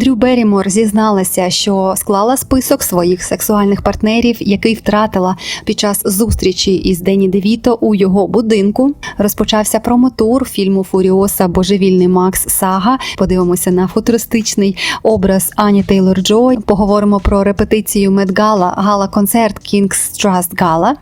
Дрю Берімор зізналася, що склала список своїх сексуальних партнерів, який втратила під час зустрічі із Дені Девіто у його будинку. Розпочався промотур фільму Фуріоса Божевільний Макс Сага. Подивимося на футуристичний образ Ані Тейлор Джой. Поговоримо про репетицію Медгала, гала-концерт King's Trust Gala.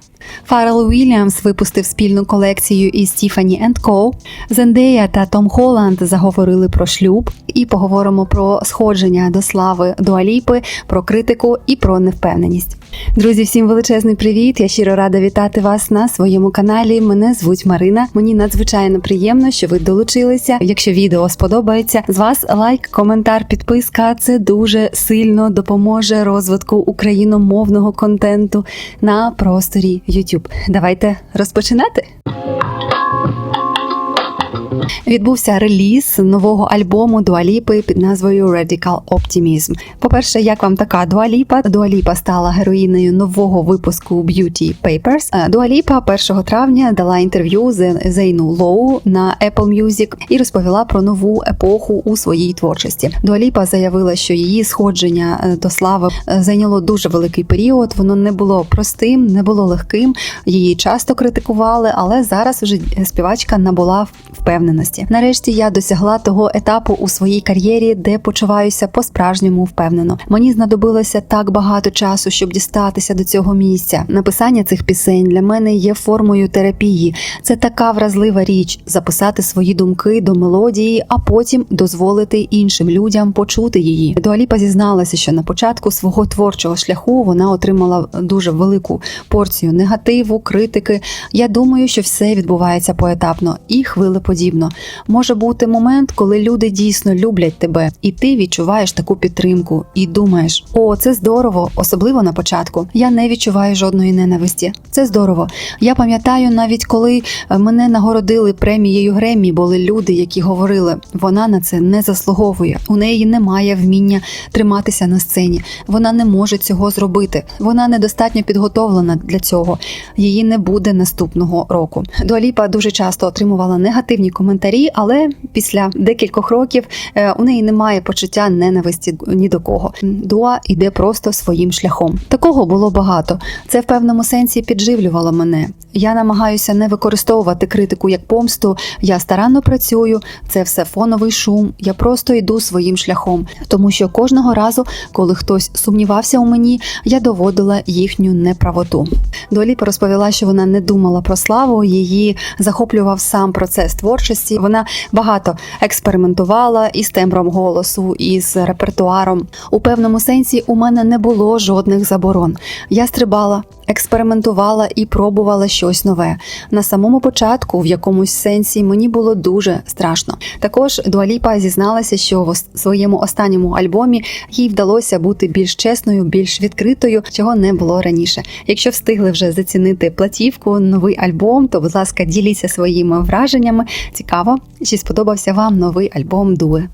Фаррел Уільямс випустив спільну колекцію із Tiffany Co. Зендея та Том Холланд заговорили про шлюб і поговоримо про сходження до слави Дуаліпи, про критику і про невпевненість. Друзі, всім величезний привіт! Я щиро рада вітати вас на своєму каналі. Мене звуть Марина. Мені надзвичайно приємно, що ви долучилися. Якщо відео сподобається, з вас лайк, коментар, підписка. Це дуже сильно допоможе розвитку україномовного контенту на просторі YouTube. Давайте розпочинати. Відбувся реліз нового альбому Дуаліпи під назвою Radical Optimism. По-перше, як вам така Дуаліпа? Дуаліпа стала героїнею нового випуску Beauty Papers. Дуаліпа 1 травня дала інтерв'ю Зейну Лоу на Apple Music і розповіла про нову епоху у своїй творчості. Дуаліпа заявила, що її сходження е, до слави е, зайняло дуже великий період. Воно не було простим, не було легким. Її часто критикували, але зараз вже співачка набула впевненості. Нарешті я досягла того етапу у своїй кар'єрі, де почуваюся по-справжньому впевнено. Мені знадобилося так багато часу, щоб дістатися до цього місця. Написання цих пісень для мене є формою терапії. Це така вразлива річ записати свої думки до мелодії, а потім дозволити іншим людям почути її. Дуаліпа зізналася, що на початку свого творчого шляху вона отримала дуже велику порцію негативу, критики. Я думаю, що все відбувається поетапно і хвилеподібно. Може бути момент, коли люди дійсно люблять тебе, і ти відчуваєш таку підтримку, і думаєш: о, це здорово, особливо на початку. Я не відчуваю жодної ненависті. Це здорово. Я пам'ятаю, навіть коли е, мене нагородили премією Греммі, були люди, які говорили, вона на це не заслуговує. У неї немає вміння триматися на сцені. Вона не може цього зробити. Вона недостатньо підготовлена для цього. Її не буде наступного року. Дуаліпа дуже часто отримувала негативні коментарі, але після декількох років е, у неї немає почуття ненависті ні до кого. Дуа йде просто своїм шляхом. Такого було багато. Це в певному сенсі підживлювало мене. Я намагаюся не використовувати критику як помсту. Я старанно працюю, це все фоновий шум. Я просто йду своїм шляхом, тому що кожного разу, коли хтось сумнівався у мені, я доводила їхню неправоту. Доліпа розповіла, що вона не думала про славу, її захоплював сам процес творчості. Вона багато експериментувала із тембром голосу, із репертуаром. У певному сенсі у мене не було жодних заборон. Я стрибала, експериментувала і пробувала щось нове. На самому початку, в якомусь сенсі, мені було дуже страшно. Також Дуаліпа зізналася, що в своєму останньому альбомі їй вдалося бути більш чесною, більш відкритою, чого не було раніше. Якщо встигли вже зацінити платівку, новий альбом, то будь ласка, діліться своїми враженнями. Цікаво, чи сподобався вам новий альбом Дуе.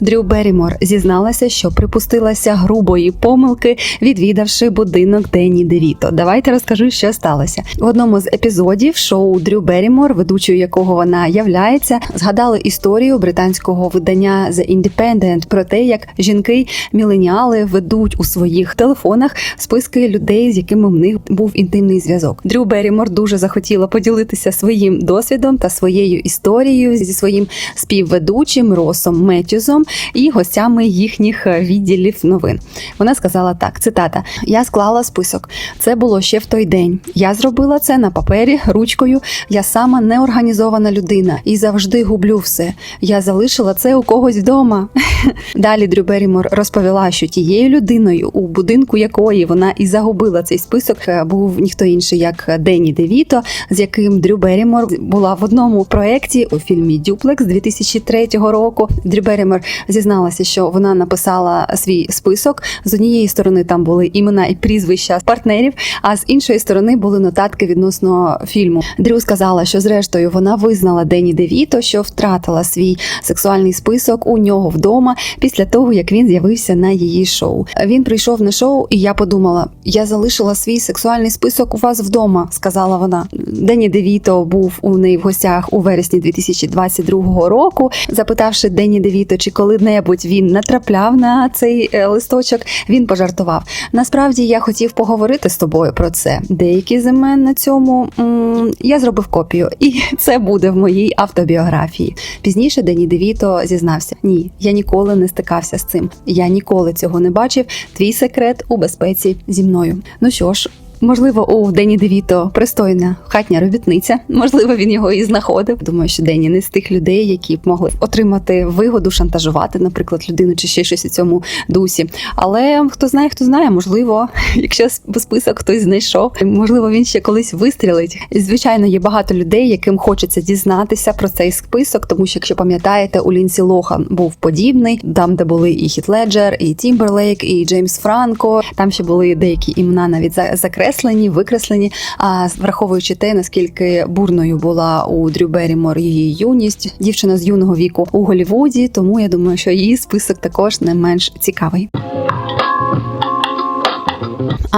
Дрю Берімор зізналася, що припустилася грубої помилки, відвідавши будинок Дені Девіто. Давайте розкажу, що сталося. В одному з епізодів шоу Дрю Берімор, ведучою якого вона являється, згадали історію британського видання The Independent про те, як жінки міленіали ведуть у своїх телефонах списки людей, з якими в них був інтимний зв'язок. Дрю Берімор дуже захотіла поділитися своїм досвідом та своєю історією зі своїм співведучим Росом Меттюзом і гостями їхніх відділів новин. Вона сказала так: цитата: Я склала список. Це було ще в той день. Я зробила це на папері ручкою. Я сама неорганізована людина і завжди гублю все. Я залишила це у когось вдома. Далі Дрю Берімор розповіла, що тією людиною, у будинку якої вона і загубила цей список, був ніхто інший, як Денні Девіто, з яким Дрю Берімор була в одному проєкті у фільмі Дюплекс 2003 року. Дрю Берімор зізналася, що вона написала свій список. З однієї сторони там були імена і прізвища партнерів, а з іншої сторони були нотатки відносно фільму. Дрю сказала, що зрештою вона визнала Дені Девіто, що втратила свій сексуальний список у нього вдома після того, як він з'явився на її шоу. Він прийшов на шоу, і я подумала: я залишила свій сексуальний список у вас вдома, сказала вона. Дені Девіто був у неї в гостях у вересні 2022 року. Запитавши Дені Девіто, чи коли-небудь він натрапляв на цей е, листочок, він пожартував. Насправді я хотів поговорити з тобою про це. Деякі з імен на цьому м, я зробив копію, і це буде в моїй автобіографії. Пізніше Дені Девіто зізнався: ні, я ніколи не стикався з цим. Я ніколи цього не бачив. Твій секрет у безпеці зі мною. Ну що ж. Можливо, у Дені Девіто пристойна хатня робітниця. Можливо, він його і знаходив. Думаю, що Дені не з тих людей, які б могли отримати вигоду, шантажувати, наприклад, людину чи ще щось у цьому дусі. Але хто знає, хто знає, можливо, якщо список хтось знайшов, можливо, він ще колись вистрілить. І, звичайно, є багато людей, яким хочеться дізнатися про цей список, тому що, якщо пам'ятаєте, у Лінсі Лохан був подібний, там, де були і Хіт Леджер, і Тімберлейк, і Джеймс Франко. Там ще були деякі імена навіть за- закреслені, викреслені. А враховуючи те, наскільки бурною була у Дрю Берімор її юність, дівчина з юного віку у Голлівуді, тому я думаю, що її список також не менш цікавий.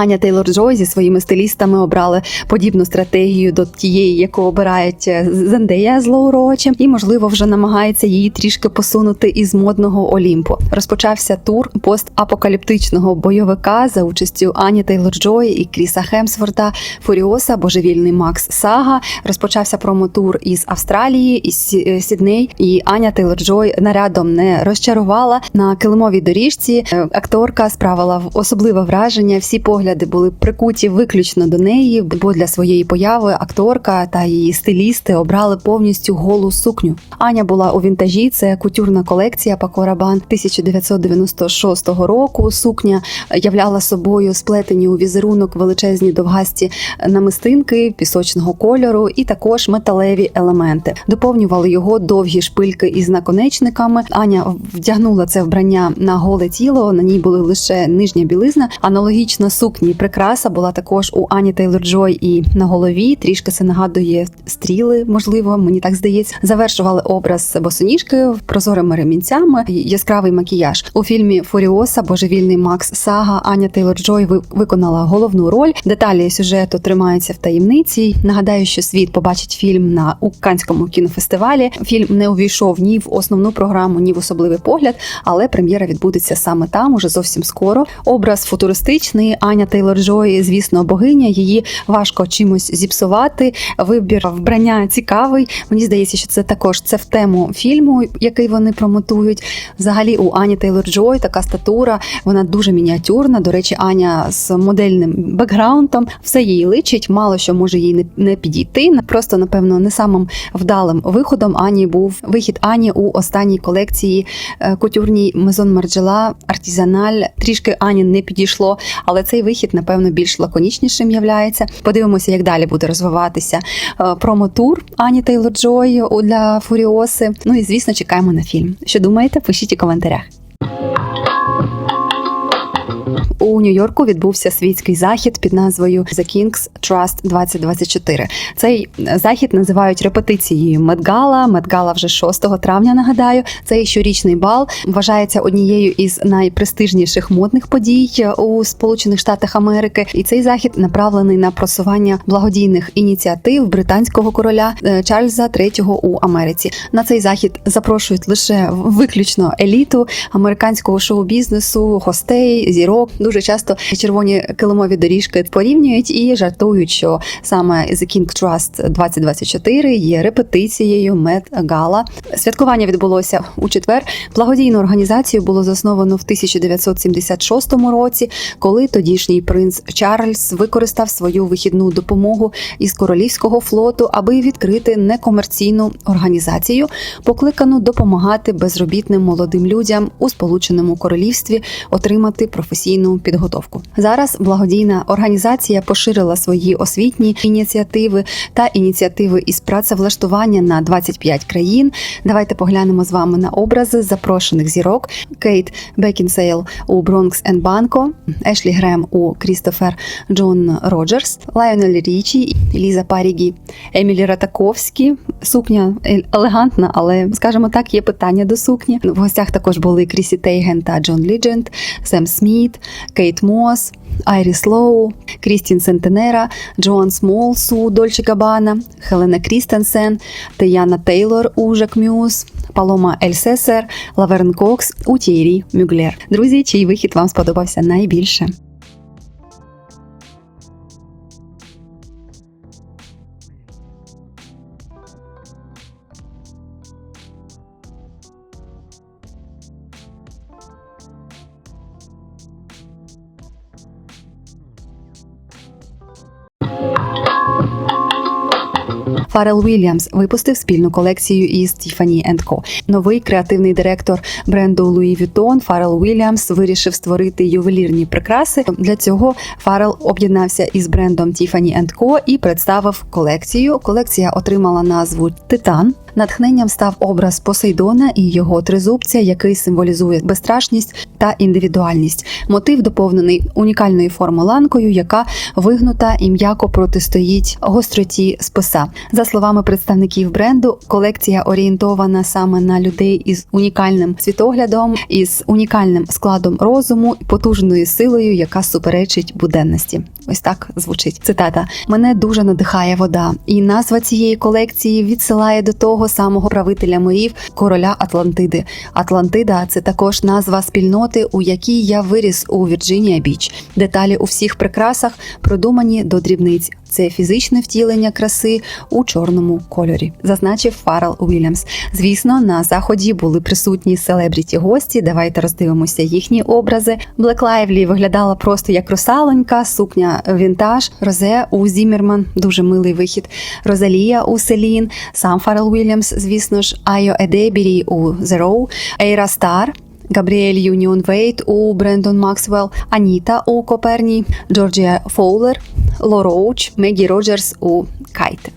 Аня Тейлор Джой зі своїми стилістами обрали подібну стратегію до тієї, яку обирають е, Зендея з Лоу Роучем, і можливо вже намагається її трішки посунути із модного Олімпу. Розпочався тур постапокаліптичного бойовика за участю Ані Тейлор Джой і Кріса Хемсворта, Фуріоса, Божевільний Макс Сага. Розпочався промотур із Австралії, із е, Сідней, і Аня Тейлор Джой нарядом не розчарувала на килимовій доріжці. е, Акторка справила особливе враження. Всі погляди були прикуті виключно до неї, бо для своєї появи акторка та її стилісти обрали повністю голу сукню. Аня була у вінтажі. Це кутюрна колекція Paco Rabanne 1996 року. Сукня являла собою сплетені у візерунок величезні довгасті намистинки пісочного кольору і також металеві елементи. Доповнювали його довгі шпильки із наконечниками. Аня вдягнула це вбрання на голе тіло. На ній були лише нижня білизна. Аналогічна сукні прикраса була також у Ані Тейлор Джой і на голові. Трішки це нагадує стріли, можливо, мені так здається. Завершували образ босоніжки прозорими ремінцями, яскравий макіяж у фільмі Фуріоса Божевільний Макс Сага. Аня Тейлор Джой ви- виконала головну роль. Деталі сюжету тримаються в таємниці. Нагадаю, що світ побачить фільм на Канському кінофестивалі. Фільм не увійшов ні в основну програму, ні в особливий погляд, але прем'єра відбудеться саме там, уже зовсім скоро. Образ футуристичний. Аня Тейлор Джой, звісно, богиня. Її важко чимось зіпсувати. Вибір вбрання цікавий. Мені здається, що це також це в тему фільму, який вони промотують. Взагалі, у Ані Тейлор Джой така статура, вона дуже мініатюрна. До речі, Аня з модельним бекграундом, все їй личить, мало що може їй не, не підійти. Просто, напевно, не самим вдалим виходом Ані був вихід Ані у останній колекції е, кутюрній Мезон Марджела Артізаналь. Трішки Ані не підійшло, але цей вихід, напевно, більш лаконічнішим являється. Подивимося, як далі буде розвиватися е, промотур Ані Тейлор Джой для Фуріоси. Ну і звісно, чекаємо на фільм. Що думаєте? Пишіть у коментарях. У Нью-Йорку відбувся світський захід під назвою The King's Trust 2024. Цей захід називають репетицією Медгала. Медгала вже 6 травня. Нагадаю, цей щорічний бал вважається однією із найпрестижніших модних подій у Сполучених Штатах Америки. І цей захід направлений на просування благодійних ініціатив британського короля е, Чарльза III у Америці. На цей захід запрошують лише виключно еліту американського шоу-бізнесу, гостей, зірок. Дуже часто червоні килимові доріжки порівнюють і жартують, що саме The King Trust 2024 є репетицією Gala. Святкування відбулося у четвер. Благодійну організацію було засновано в 1976 році, коли тодішній принц Чарльз використав свою вихідну допомогу із королівського флоту, аби відкрити некомерційну організацію, покликану допомагати безробітним молодим людям у Сполученому Королівстві отримати професійну підготовку підготовку. Зараз благодійна організація поширила свої освітні ініціативи та ініціативи із працевлаштування на 25 країн. Давайте поглянемо з вами на образи запрошених зірок: Кейт Бекінсейл у Бронкс Банко, Ешлі Грем у Крістофер Джон Роджерс, Лайонель Річі, Ліза Парігі, Емілі Ратаковські. Сукня елегантна, але скажімо так, є питання до сукні. В гостях також були Крісі Тейген та Джон Лідженд, Сем Сміт, Кейт Мос. Айріс Лоу, Крістін Сентенера, Джоан Смолсу, Дольче Габана, Хелена Крістенсен, Тияна Тейлор у Жак Мюз, Палома Ельсесер, Лаверн Кокс у Тієрі Мюглер. Друзі, чий вихід вам сподобався найбільше? Фарел Вільямс випустив спільну колекцію із Tiffany Co. Новий креативний директор бренду Louis Vuitton Фарел Вільямс вирішив створити ювелірні прикраси. Для цього Фарел об'єднався із брендом Tiffany Co. і представив колекцію. Колекція отримала назву Титан. Натхненням став образ Посейдона і його тризубця, який символізує безстрашність та індивідуальність. Мотив доповнений унікальною формуланкою, яка вигнута і м'яко протистоїть гостроті списа. За словами представників бренду, колекція орієнтована саме на людей із унікальним світоглядом, із унікальним складом розуму і потужною силою, яка суперечить буденності. Ось так звучить цитата. Мене дуже надихає вода, і назва цієї колекції відсилає до того самого правителя морів, короля Атлантиди. Атлантида це також назва спільноти, у якій я виріс у Вірджинія Біч. Деталі у всіх прикрасах продумані до дрібниць. Це фізичне втілення краси у чорному кольорі, зазначив Фаррел Уільямс. Звісно, на заході були присутні селебріті гості. Давайте роздивимося їхні образи. Блек Лайвлі виглядала просто як русалонька, сукня вінтаж, Розе у Зімерман, дуже милий вихід. Розалія у Селін, сам Фаррел Уільямс, звісно ж, Айо Едебірі у The Row, Ейра Стар. Габріель Юніон Вейт у Брендон Максвелл, Аніта у Коперні, Джорджія Фоулер, Ло Роуч, Мегі Роджерс у Кайте.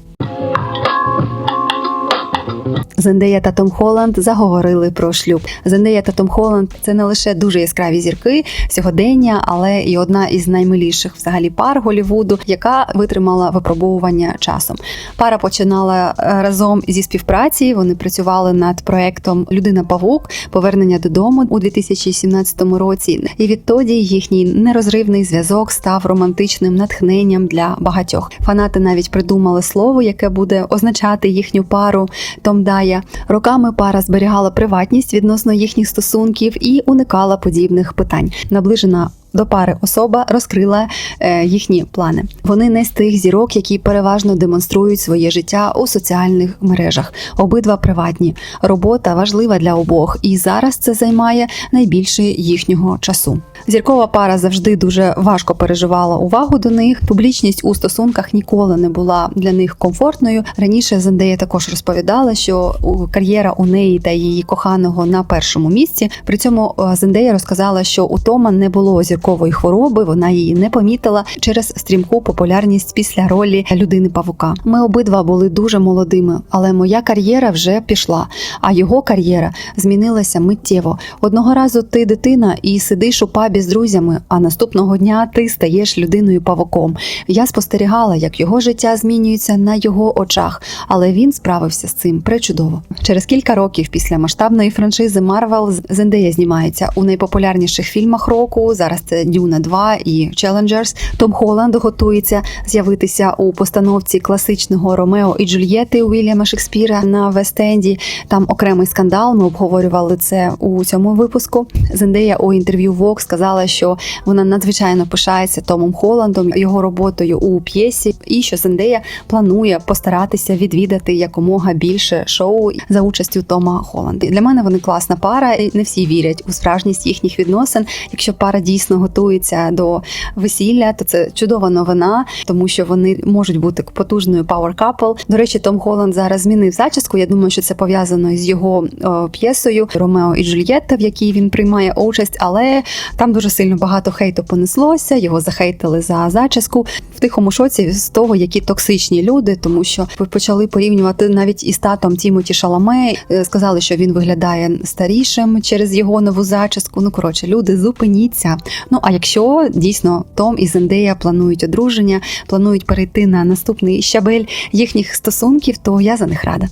Зендея та Том Холланд заговорили про шлюб. Зендея та Том Холланд це не лише дуже яскраві зірки сьогодення, але і одна із наймиліших взагалі пар Голівуду, яка витримала випробовування часом. Пара починала е, разом зі співпраці. Вони працювали над проектом Людина Павук повернення додому у 2017 році. І відтоді їхній нерозривний зв'язок став романтичним натхненням для багатьох. Фанати навіть придумали слово, яке буде означати їхню пару. Том Дая. Роками пара зберігала приватність відносно їхніх стосунків і уникала подібних питань. Наближена до пари особа розкрила е, їхні плани. Вони не з тих зірок, які переважно демонструють своє життя у соціальних мережах. Обидва приватні. Робота важлива для обох, і зараз це займає найбільше їхнього часу. Зіркова пара завжди дуже важко переживала увагу до них. Публічність у стосунках ніколи не була для них комфортною. Раніше Зендея також розповідала, що кар'єра у неї та її коханого на першому місці. При цьому е, Зендея розказала, що у Тома не було зіркової хвороби. Вона її не помітила через стрімку популярність після ролі людини павука. Ми обидва були дуже молодими, але моя кар'єра вже пішла. А його кар'єра змінилася миттєво. Одного разу ти дитина і сидиш у пабі з друзями, а наступного дня ти стаєш людиною павуком. Я спостерігала, як його життя змінюється на його очах, але він справився з цим пречудово. Через кілька років після масштабної франшизи Марвел Зендея знімається у найпопулярніших фільмах року. Зараз це Дюна 2 і Челенджерс. Том Холланд готується з'явитися у постановці класичного Ромео і Джульєти Уільяма Шекспіра на Вест-Енді. Там окремий скандал. Ми обговорювали це у цьому випуску. Зендея у інтерв'ю Vogue сказала, що вона надзвичайно пишається Томом Холландом, його роботою у п'єсі, і що Зендея планує постаратися відвідати якомога більше шоу за участю Тома Холланда. Для мене вони класна пара, і не всі вірять у справжність їхніх відносин. Якщо пара дійсно готується до весілля, то це чудова новина, тому що вони можуть бути потужною power couple. До речі, Том Холланд зараз змінив зачіску. Я думаю, що це пов'язано з його о, п'єсою Ромео і Джульєтта, в якій він приймає участь, але там дуже сильно багато хейту понеслося. Його захейтили за зачіску. В тихому шоці з того, які токсичні люди, тому що почали порівнювати навіть із татом Тімоті Шаламе. Е, Сказали, що він виглядає старішим через його нову зачіску. Ну коротше, люди, зупиніться. Ну а якщо дійсно Том і Зендея планують одруження, планують перейти на наступний щабель їхніх стосунків, то я за них рада.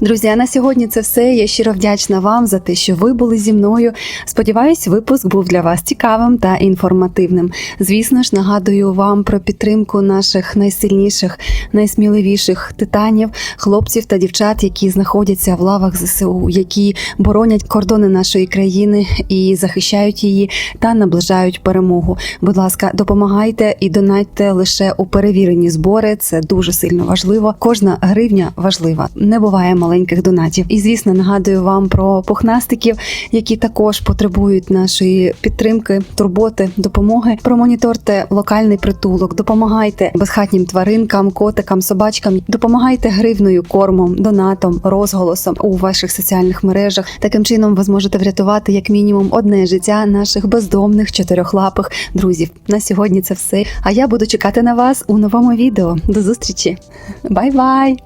Друзі, а на сьогодні це все. Я щиро вдячна вам за те, що ви були зі мною. Сподіваюсь, випуск був для вас цікавим та інформативним. Звісно ж, нагадую вам про підтримку наших найсильніших, найсміливіших титанів, хлопців та дівчат, які знаходяться в лавах ЗСУ, які боронять кордони нашої країни і захищають її та наближають перемогу. Будь ласка, допомагайте і донайте лише у перевірені збори. Це дуже сильно важливо. Кожна гривня важлива. Не буває маленьких донатів. І звісно, нагадую вам про пухнастиків, які також потребують нашої підтримки, турботи, допомоги. Промоніторте локальний притулок, допомагайте безхатнім тваринкам, котикам, собачкам, допомагайте гривною, кормом, донатом, розголосом у ваших соціальних мережах. Таким чином ви зможете врятувати як мінімум одне життя наших бездомних чотирьохлапих друзів. На сьогодні це все. А я буду чекати на вас у новому відео. До зустрічі! Бай-бай!